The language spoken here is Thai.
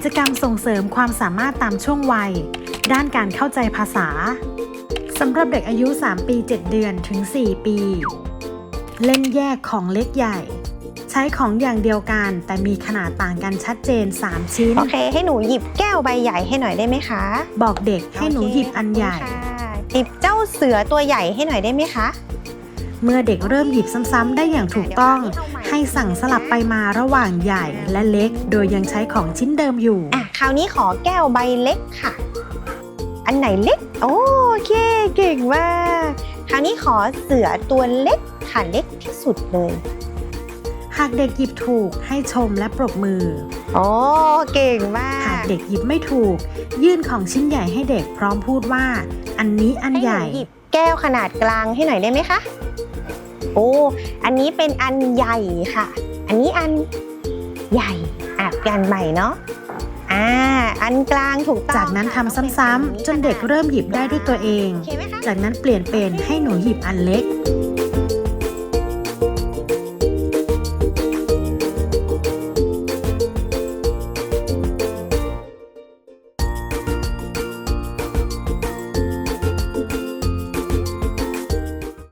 กิจกรรมส่งเสริมความสามารถตามช่วงวัย ด้านการเข้าใจภาษาสำหรับเด็กอายุ 3 ปี 7 เดือนถึง 4 ปี เล่นแยกของเล็กใหญ่ ใช้ของอย่างเดียวกัน แต่มีขนาดต่างกันชัดเจน 3 ชิ้น โอเค ให้หนูหยิบแก้วใบใหญ่ให้หน่อยได้ไหมคะ บอกเด็กให้หนูหยิบอันใหญ่โเคค่ะหยิบเจ้าเสือตัวใหญ่ให้หน่อยได้ไหมคะ เมื่อเด็กเริ่มหยิบซ้ำๆได้อย่างถูกต้อง ให้สั่งสลับไปมาระหว่างใหญ่และเล็ก โดยยังใช้ของชิ้นเดิมอยู่ อะคราวนี้ขอแก้วใบเล็กค่ะ อันไหนเล็ก โอเคเก่งมากคราวนี้ขอเสือตัวเล็กค่ะเล็กที่สุดเลย หากเด็กหยิบถูกให้ชมและปรบมือ โอ้เก่งมาหากกเด็กหยิบไม่ถูก ยื่นของชิ้นใหญ่ให้เด็กพร้อมพูดว่า อันนี้อันให้ใหหญ่นูหยิบแก้วขนาดกลางให้หน่อยได้ไหมคะโอ้ อันนี้เป็นอันใหญ่ค่ะ อันนี้อันใหญ่อะเปลี่ยนใหม่เนาะอ่าอันกลางถูกต้องจากนั้นค่ะทำซ้ำๆจนเด็กเริ่มหยิบได้ด้วยตัวเองโอเคไหมคะจากนั้นเปลี่ยนเป็นให้หนูหยิบอันเล็ก